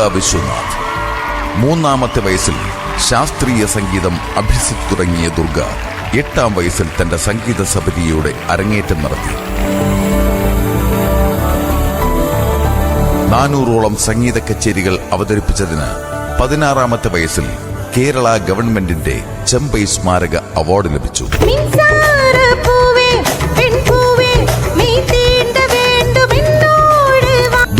ദുർഗ വിശ്വനാഥ്. മൂന്നാമത്തെ വയസ്സിൽ ശാസ്ത്രീയ സംഗീതം അഭ്യസിച്ചു തുടങ്ങിയ ദുർഗ എട്ടാം വയസ്സിൽ തന്റെ സംഗീത സബരിയുടെ അരങ്ങേറ്റം നടത്തി. നാനൂറോളം സംഗീത കച്ചേരികൾ അവതരിപ്പിച്ചതിന് പതിനാറാമത്തെ വയസ്സിൽ കേരള ഗവൺമെന്റിന്റെ ചെമ്പൈ സ്മാരക അവാർഡ് ലഭിച്ചു.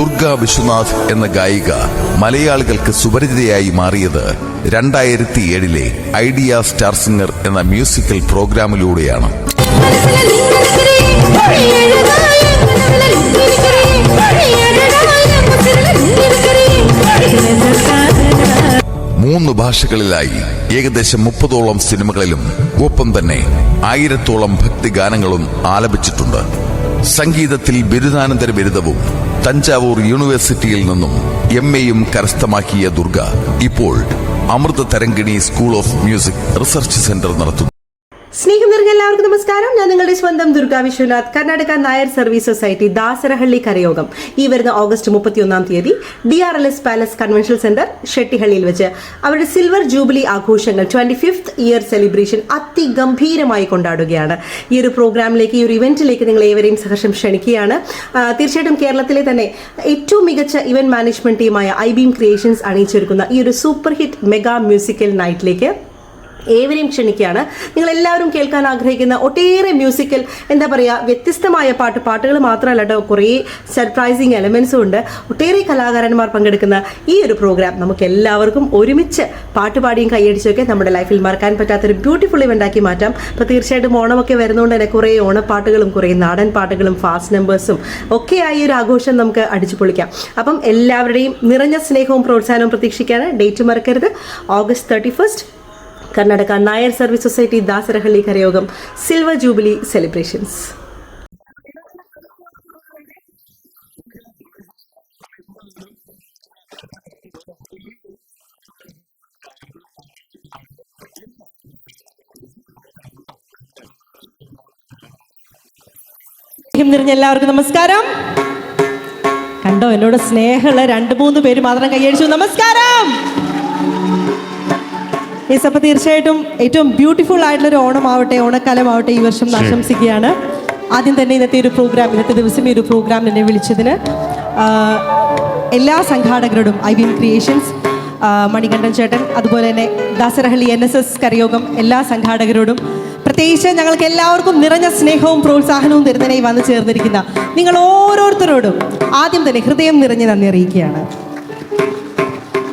ദുർഗ വിശ്വനാഥ് എന്ന ഗായിക മലയാളികൾക്ക് സുപരിചിതയായി മാറിയത് രണ്ടായിരത്തി ഏഴിലെ ഐഡിയ സ്റ്റാർ സിംഗർ എന്ന മ്യൂസിക്കൽ പ്രോഗ്രാമിലൂടെയാണ്. മൂന്ന് ഭാഷകളിലായി ഏകദേശം മുപ്പതോളം സിനിമകളിലും ഒപ്പം തന്നെ ആയിരത്തോളം ഭക്തിഗാനങ്ങളും ആലപിച്ചിട്ടുണ്ട് സംഗീതത്തിൽ ബിരുദാനന്തര ബിരുദവും തഞ്ചാവൂർ യൂണിവേഴ്സിറ്റിയിൽ നിന്നും എം എയും കരസ്ഥമാക്കിയ ദുർഗ ഇപ്പോൾ Amrita Tarangini school of music research centre നടത്തുന്നു. സ്നേഹം നിറഞ്ഞ എല്ലാവർക്കും നമസ്കാരം. ഞാൻ നിങ്ങളുടെ സ്വന്തം ദുർഗാ വിശ്വനാഥ് കർണാടക നായർ സർവീസ് സൊസൈറ്റി ദാസരഹള്ളി കരയോഗം. ഈ വരുന്ന ഓഗസ്റ്റ് മുപ്പത്തിയൊന്നാം തീയതി D R L S palace convention centre ഷെട്ടിഹള്ളിയിൽ വെച്ച് അവരുടെ സിൽവർ ജൂബിലി ആഘോഷങ്ങൾ ട്വന്റി ഫിഫ്ത് ഇയർ സെലിബ്രേഷൻ അതിഗംഭീരമായി കൊണ്ടാടുകയാണ്. ഈ ഒരു പ്രോഗ്രാമിലേക്ക് ഈ ഒരു ഇവന്റിലേക്ക് നിങ്ങൾ ഏവരെയും സഹർഷം ക്ഷണിക്കുകയാണ്. തീർച്ചയായിട്ടും കേരളത്തിലെ തന്നെ ഏറ്റവും മികച്ച ഇവന്റ് മാനേജ്മെന്റ് ടീമായ ഐ ബീം ക്രിയേഷൻസ് അണിയിച്ചൊരുക്കുന്ന ഈ ഒരു സൂപ്പർ ഹിറ്റ് മെഗാ മ്യൂസിക്കൽ നൈറ്റിലേക്ക് ഏവരെയും ക്ഷണിക്കുകയാണ്. നിങ്ങൾ എല്ലാവരും കേൾക്കാൻ ആഗ്രഹിക്കുന്ന ഒട്ടേറെ മ്യൂസിക്കൽ എന്താ പറയുക വ്യത്യസ്തമായ പാട്ട് പാട്ടുകൾ മാത്രമല്ല കേട്ടോ കുറേ സർപ്രൈസിങ് എലമെന്റ്സും ഉണ്ട്. ഒട്ടേറെ കലാകാരന്മാർ പങ്കെടുക്കുന്ന ഈ ഒരു പ്രോഗ്രാം നമുക്ക് എല്ലാവർക്കും ഒരുമിച്ച് പാട്ടുപാടിയും കൈയടിച്ചൊക്കെ നമ്മുടെ ലൈഫിൽ മറക്കാൻ പറ്റാത്തൊരു ബ്യൂട്ടിഫുൾ ഇവന്റ് ആക്കി മാറ്റാം. അപ്പോൾ തീർച്ചയായിട്ടും ഓണമൊക്കെ വരുന്നതുകൊണ്ട് തന്നെ കുറേ ഓണപ്പാട്ടുകളും കുറേ നാടൻ പാട്ടുകളും ഫാസ്റ്റ് നമ്പേഴ്സും ഒക്കെ ആയി ഒരു ആഘോഷം നമുക്ക് അടിച്ചു പൊളിക്കാം. അപ്പം എല്ലാവരുടെയും നിറഞ്ഞ സ്നേഹവും പ്രോത്സാഹനവും പ്രതീക്ഷിക്കാണ് ഡേറ്റ് മറക്കരുത്. August thirty first Karnataka Nair service society Dasarahalli Karayogam silver jubilee celebrations. നിറഞ്ഞ എല്ലാവർക്കും നമസ്കാരം. കണ്ടോ എന്നോട് സ്നേഹമുള്ള രണ്ട് മൂന്ന് പേര് മാത്രം കൈയടിച്ചു. നമസ്കാരം. യെസ് അപ്പോൾ തീർച്ചയായിട്ടും ഏറ്റവും ബ്യൂട്ടിഫുൾ ആയിട്ടുള്ള ഒരു ഓണമാവട്ടെ ഓണക്കാലമാവട്ടെ ഈ വർഷം ആശംസിക്കുകയാണ്. ആദ്യം തന്നെ ഇന്നത്തെ ഒരു പ്രോഗ്രാം ഇന്നത്തെ ദിവസം ഈ ഒരു പ്രോഗ്രാം എന്നെ വിളിച്ചതിന് എല്ലാ സംഘാടകരോടും ഐ ബീൻ ക്രിയേഷൻസ് മണികണ്ഠൻ ചേട്ടൻ അതുപോലെ തന്നെ Dasarahalli N S S Karayogam എല്ലാ സംഘാടകരോടും പ്രത്യേകിച്ച് ഞങ്ങൾക്ക് എല്ലാവർക്കും നിറഞ്ഞ സ്നേഹവും പ്രോത്സാഹനവും തരുന്നതിനായി വന്നു ചേർന്നിരിക്കുന്ന നിങ്ങൾ ഓരോരുത്തരോടും ആദ്യം തന്നെ ഹൃദയം നിറഞ്ഞ് നന്ദി അറിയിക്കുകയാണ്.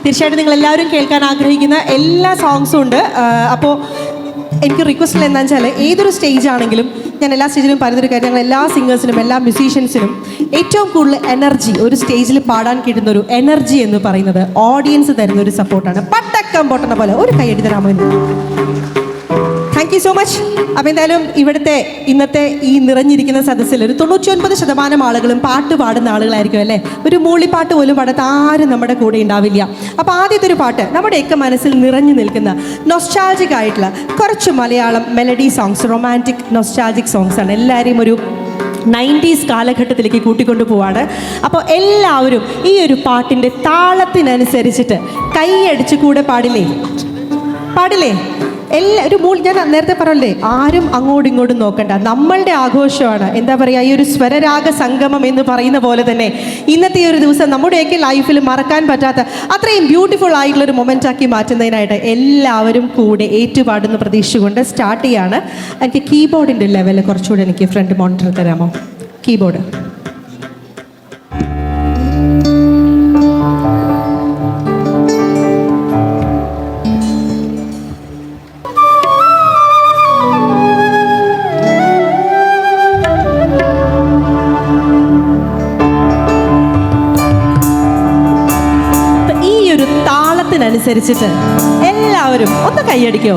തീർച്ചയായിട്ടും നിങ്ങൾ എല്ലാവരും കേൾക്കാൻ ആഗ്രഹിക്കുന്ന എല്ലാ സോങ്സും ഉണ്ട്. അപ്പോൾ എനിക്ക് റിക്വസ്റ്റ് എന്താണെന്ന് വെച്ചാൽ ഏതൊരു സ്റ്റേജ് ആണെങ്കിലും ഞാൻ എല്ലാ സ്റ്റേജിലും പറയുന്നൊരു കാര്യം ഞങ്ങൾ എല്ലാ സിംഗേഴ്സിനും എല്ലാ മ്യൂസീഷ്യൻസിനും ഏറ്റവും കൂടുതൽ എനർജി ഒരു സ്റ്റേജിൽ പാടാൻ കിട്ടുന്ന ഒരു എനർജി എന്ന് പറയുന്നത് ഓഡിയൻസ് തരുന്ന ഒരു സപ്പോർട്ടാണ് പട്ടക്കം പൊട്ടണ പോലെ ഒരു കൈയടി തരാമോ എന്ന്? താങ്ക് യു സോ മച്ച് അപ്പം എന്തായാലും ഇവിടുത്തെ ഇന്നത്തെ ഈ നിറഞ്ഞിരിക്കുന്ന സദസ്സിൽ ഒരു തൊണ്ണൂറ്റി ഒൻപത് ശതമാനം ആളുകളും പാട്ട് പാടുന്ന ആളുകളായിരിക്കും അല്ലേ? ഒരു മൂളിപ്പാട്ട് പോലും പാടാത്ത ആരും നമ്മുടെ കൂടെ ഉണ്ടാവില്ല. അപ്പോൾ ആദ്യത്തെ ഒരു പാട്ട് നമ്മുടെയൊക്കെ മനസ്സിൽ നിറഞ്ഞു നിൽക്കുന്ന നൊസ്റ്റാൾജിക് ആയിട്ടുള്ള കുറച്ച് Malayalam melody songs romantic nostalgic songs ആണ്. എല്ലാവരെയും ഒരു നയന്റീസ് കാലഘട്ടത്തിലേക്ക് കൂട്ടിക്കൊണ്ടു പോവാണ്. അപ്പോൾ എല്ലാവരും ഈ ഒരു പാട്ടിന്റെ താളത്തിനനുസരിച്ചിട്ട് കൈയടിച്ച് കൂടെ പാടില്ലേ? പാടില്ലേ? എല്ലാ ഒരു മൂൾ ഞാൻ നേരത്തെ പറഞ്ഞല്ലേ ആരും അങ്ങോട്ടും ഇങ്ങോട്ടും നോക്കണ്ട. നമ്മളുടെ ആഘോഷമാണ്. എന്താ പറയുക ഈ ഒരു സ്വരരാഗ സംഗമം എന്ന് പറയുന്ന പോലെ തന്നെ ഇന്നത്തെ ഒരു ദിവസം നമ്മുടെയൊക്കെ ലൈഫിൽ മറക്കാൻ പറ്റാത്ത അത്രയും ബ്യൂട്ടിഫുൾ ആയിട്ടുള്ള ഒരു മൊമെന്റ് ആക്കി മാറ്റുന്നതിനായിട്ട് എല്ലാവരും കൂടെ ഏറ്റുപാടുന്ന പ്രതീക്ഷിച്ചുകൊണ്ട് സ്റ്റാർട്ട് ചെയ്യാണ്. എനിക്ക് കീബോർഡിന്റെ ലെവൽ കുറച്ചുകൂടെ എനിക്ക് ഫ്രണ്ട് മോണിറ്റർ തരാമോ? കീബോർഡ് താളത്തിനനുസരിച്ചിട്ട് എല്ലാവരും ഒന്ന് കൈയടിക്കോ?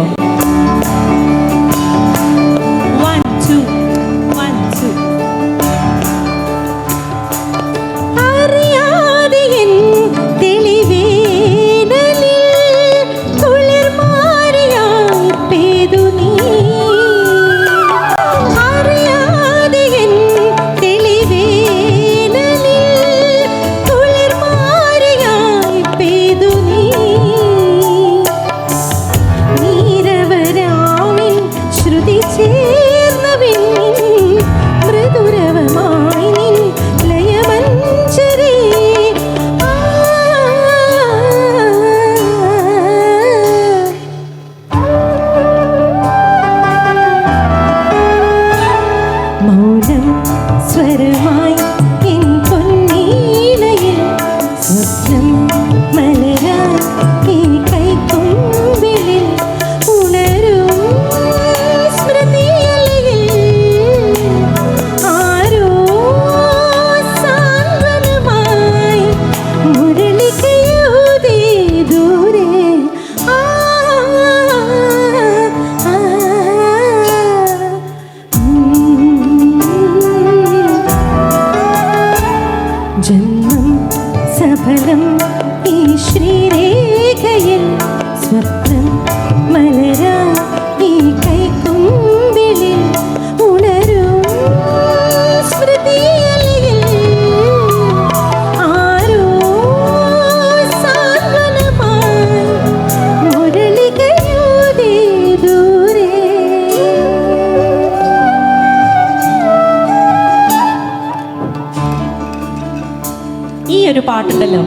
ഉണ്ടല്ലോ.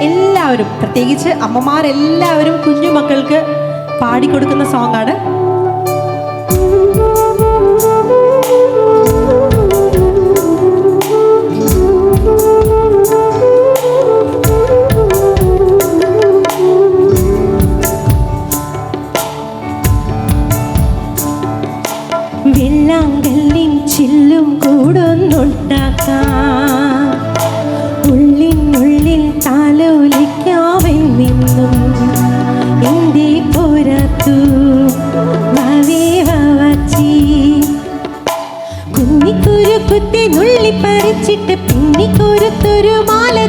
എല്ലാവരും പ്രത്യേകിച്ച് അമ്മമാരെല്ലാവരും കുഞ്ഞു മക്കൾക്ക് പാടിക്കൊടുക്കുന്ന സോങ്ങാണ്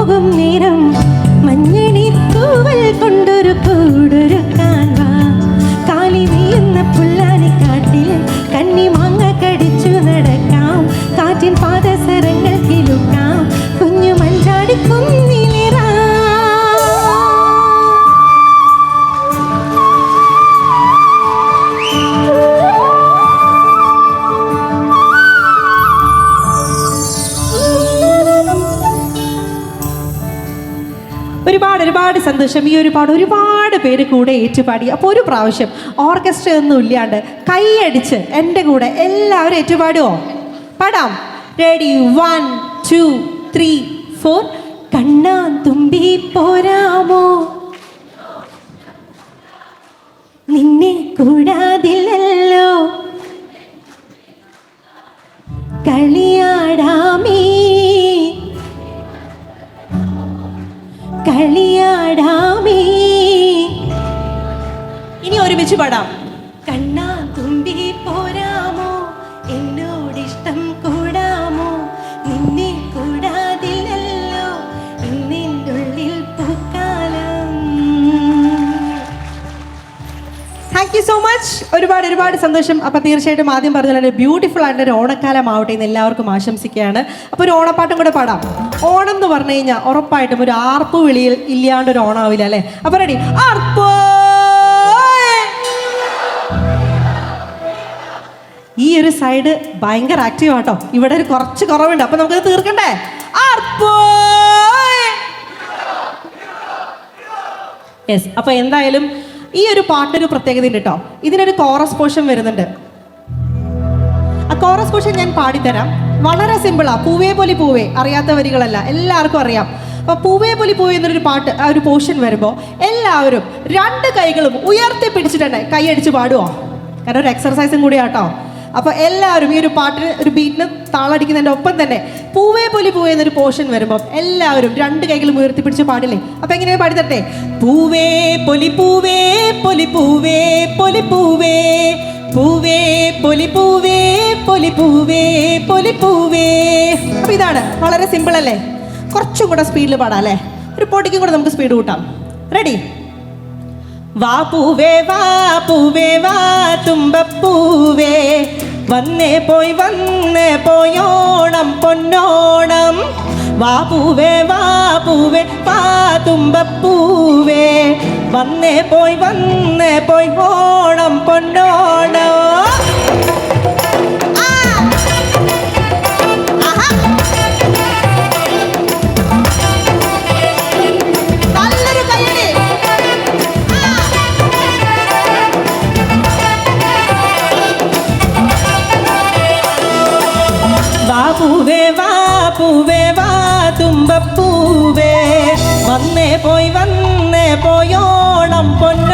போகும் நேரம் ഒരുപാട് ഈ ഒരു പാട് ഒരുപാട് പേര് കൂടെ ഏറ്റുപാടി. അപ്പോൾ ഒരു പ്രാവശ്യം ഓർക്കസ്ട്ര ഒന്നും ഇല്ലാണ്ട് കൈയടിച്ച് എന്റെ കൂടെ എല്ലാവരും ഏറ്റുപാടുമോ പാടാം. Ready one two three four കണ്ണാ തുമ്പി പോരാമോ? നിന്നെ കൂടാതില്ലല്ലോ. കളിയാടാമേ കളിയാടാമേ ഇനി ഒരുമിച്ച് പാടാം. കണ്ണാ തുമ്പി പോരാമോ സോ മച്ച് ഒരുപാട് ഒരുപാട് സന്തോഷം. അപ്പോൾ തീർച്ചയായിട്ടും ആദ്യം പറഞ്ഞ ബ്യൂട്ടിഫുൾ ആയിട്ട് ഒരു ഓണക്കാലം ആവട്ടെ എന്ന് എല്ലാവർക്കും ആശംസിക്കുകയാണ്. അപ്പോൾ ഒരു ഓണപ്പാട്ടും കൂടെ പാടാം. ഓണം എന്ന് പറഞ്ഞു കഴിഞ്ഞാൽ ഉറപ്പായിട്ടും ഒരു ആർപ്പ് വിളിയിൽ ഇല്ലാണ്ട് ഒരു ഓണാവില്ല അല്ലേ? അപ്പോൾ റെഡി ആർപ്പ്! ഈ ഒരു സൈഡ് ഭയങ്കര ആക്റ്റീവ് ആട്ടോ. ഇവിടെ ഒരു കുറച്ച് കുറവുണ്ട്. അപ്പൊ നമുക്കത് തീർക്കണ്ടേ? യെസ് അപ്പൊ എന്തായാലും ഈ ഒരു പാട്ടൊരു പ്രത്യേകത ഉണ്ട് കേട്ടോ. ഇതിനൊരു കോറസ് പോർഷൻ വരുന്നുണ്ട്. ആ കോറസ് പോർഷൻ ഞാൻ പാടിത്തരാം. വളരെ സിമ്പിളാ പൂവേ പൊലി പൂവേ. അറിയാത്ത വരികളല്ല. എല്ലാവർക്കും അറിയാം. അപ്പൊ പൂവേ പൊലി പൂവേ എന്നൊരു പാട്ട് ആ ഒരു പോർഷൻ വരുമ്പോൾ എല്ലാവരും രണ്ട് കൈകളും ഉയർത്തി പിടിച്ചിട്ടുണ്ട് കൈയടിച്ച് പാടുവോ? കാരണം ഒരു എക്സർസൈസും കൂടിയാട്ടോ. അപ്പോൾ എല്ലാവരും ഈ ഒരു പാട്ടിന് ഒരു ബീറ്റിന് താളടിക്കുന്നതിന്റെ ഒപ്പം തന്നെ പൂവേ പൊലി പൂവേ എന്നൊരു പോർഷൻ വരുമ്പോൾ എല്ലാവരും രണ്ട് കൈകളും ഉയർത്തി പിടിച്ച പാടില്ലേ? അപ്പൊ എങ്ങനെയാണ് പാടിത്തട്ടെ പൂവേ പൊലി പൂവേ പൊലി പൂവേ പൊലി പൂവേ പൂവേ പൊലി പൂവേ പൊലി പൂവേ പൊലി പൂവേ. അപ്പൊ ഇതാണ് വളരെ സിമ്പിൾ അല്ലേ? കുറച്ചും കൂടെ സ്പീഡിൽ പാടാം അല്ലേ? ഒരു പൊടിക്കും കൂടെ നമുക്ക് സ്പീഡ് കൂട്ടാം. റെഡി വാ പൂവേ വാ പൂവേ വാ തുമ്പപ്പൂവേ വന്നേ പോയി വന്നേ പോയോണം പൊന്നോണം. വാ പൂവേ വാ പൂവേ വാ തുമ്പപ്പൂവേ വന്നേ പോയി വന്നേ പോയി ഓണം പൊന്നോണം. പോയി വന്നേ പോയോണം പൊന്നു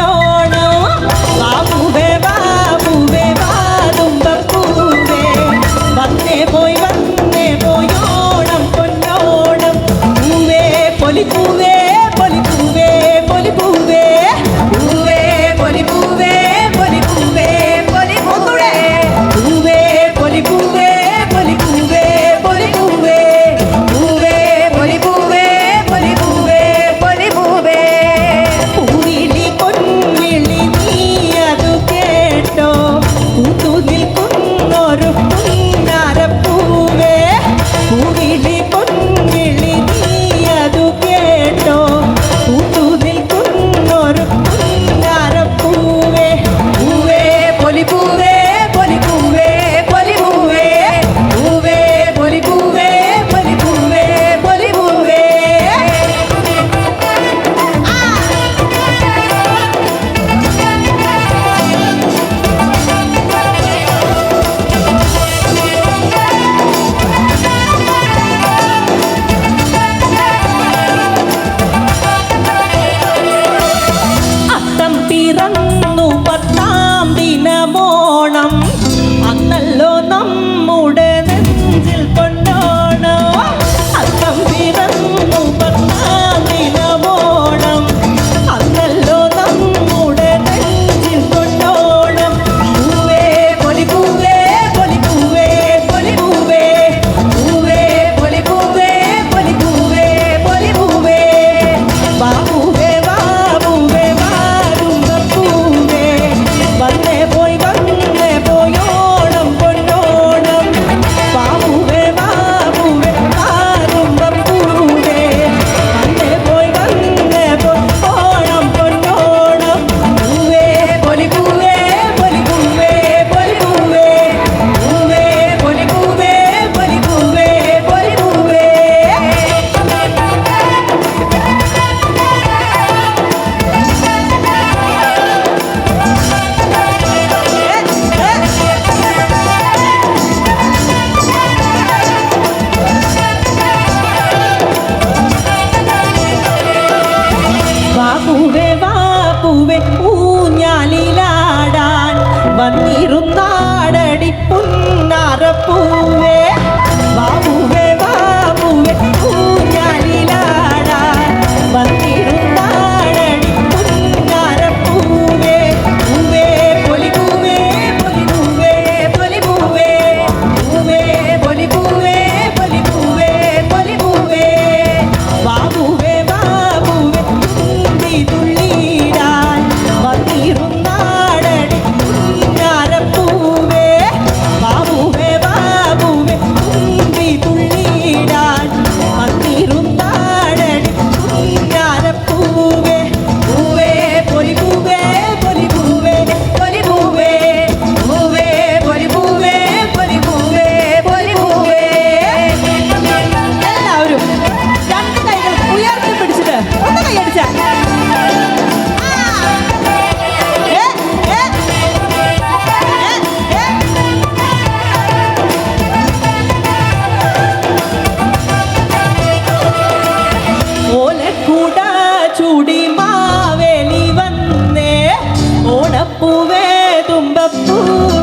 കുടുംബപ്പൂ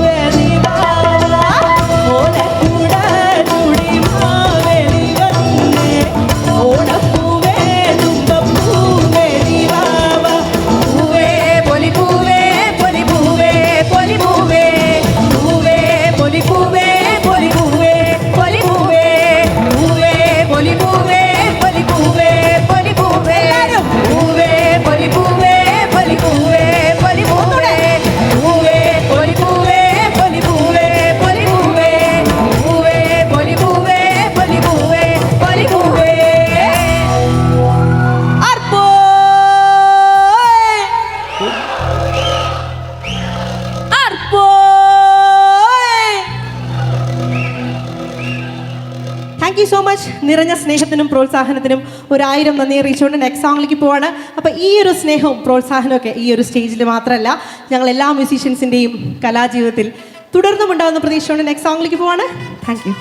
നിറഞ്ഞ സ്നേഹത്തിനും പ്രോത്സാഹനത്തിനും ഒരായിരം നന്ദി അറിയിച്ചുകൊണ്ട് നെക്സ്റ്റ് സോങ്ങിലേക്ക് പോവാണ്. അപ്പോൾ ഈ ഒരു സ്നേഹവും പ്രോത്സാഹനവും ഒക്കെ ഈ ഒരു സ്റ്റേജിൽ മാത്രമല്ല ഞങ്ങൾ എല്ലാ മ്യൂസീഷ്യൻസിന്റെയും കലാജീവിതത്തിൽ തുടർന്നും ഉണ്ടാകുന്ന പ്രതീക്ഷയോടെ നെക്സ്റ്റ് സോങ്ങിലേക്ക് പോവാണ്. താങ്ക്